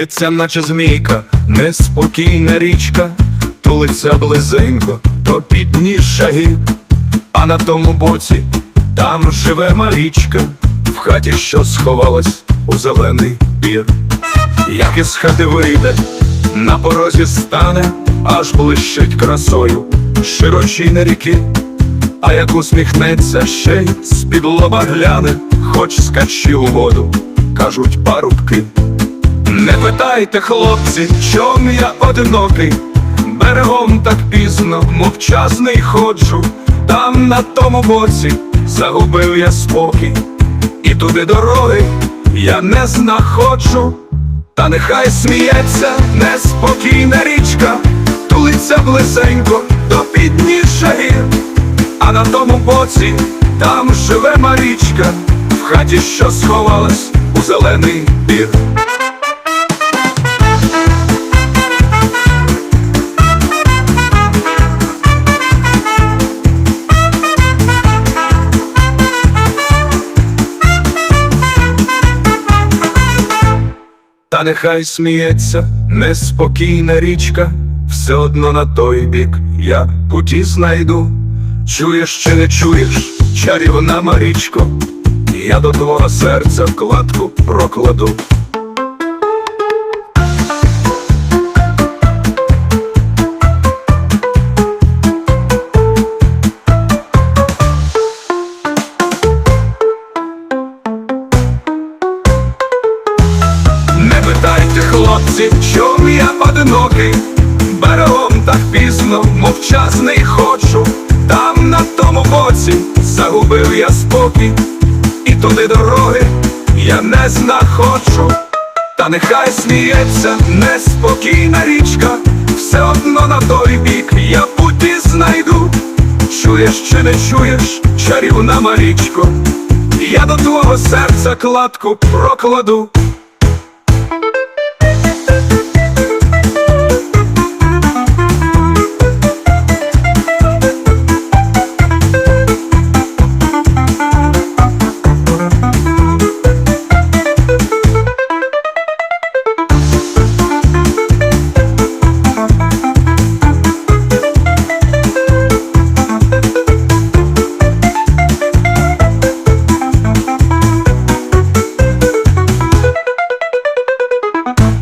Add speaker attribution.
Speaker 1: Б'ється, наче змійка, неспокійна річка, тулиться близенько, то підніж шаги, а на тому боці там живе Марічка, в хаті, що сховалась у зелений бір. Як із хати вийде, на порозі стане, аж блищить красою широчіне ріки. А як усміхнеться ще й з-під лоба гляне, хоч скачі у воду, кажуть парубки. Не питайте, хлопці, чом я одинокий, берегом так пізно, мовчазний ходжу, там на тому боці загубив я спокій, і туди дороги я не знаходжу, та нехай сміється неспокійна річка, тулиться близенько до підніжжя гір. А на тому боці там живе Марічка, в хаті, що сховалась у зелений бір. Та нехай сміється неспокійна річка, все одно на той бік я путі знайду. Чуєш чи не чуєш, чарівна Марічко, я до твого серця кладку прокладу. Не питайте, хлопці, чом я одинокий, берегом так пізно, мовчазний ходжу, там на тому боці загубив я спокій, і туди дороги я не знаходжу, та нехай сміється неспокійна річка, все одно на той бік я путі знайду. Чуєш чи не чуєш, чарівна Марічко, я до твого серця кладку прокладу.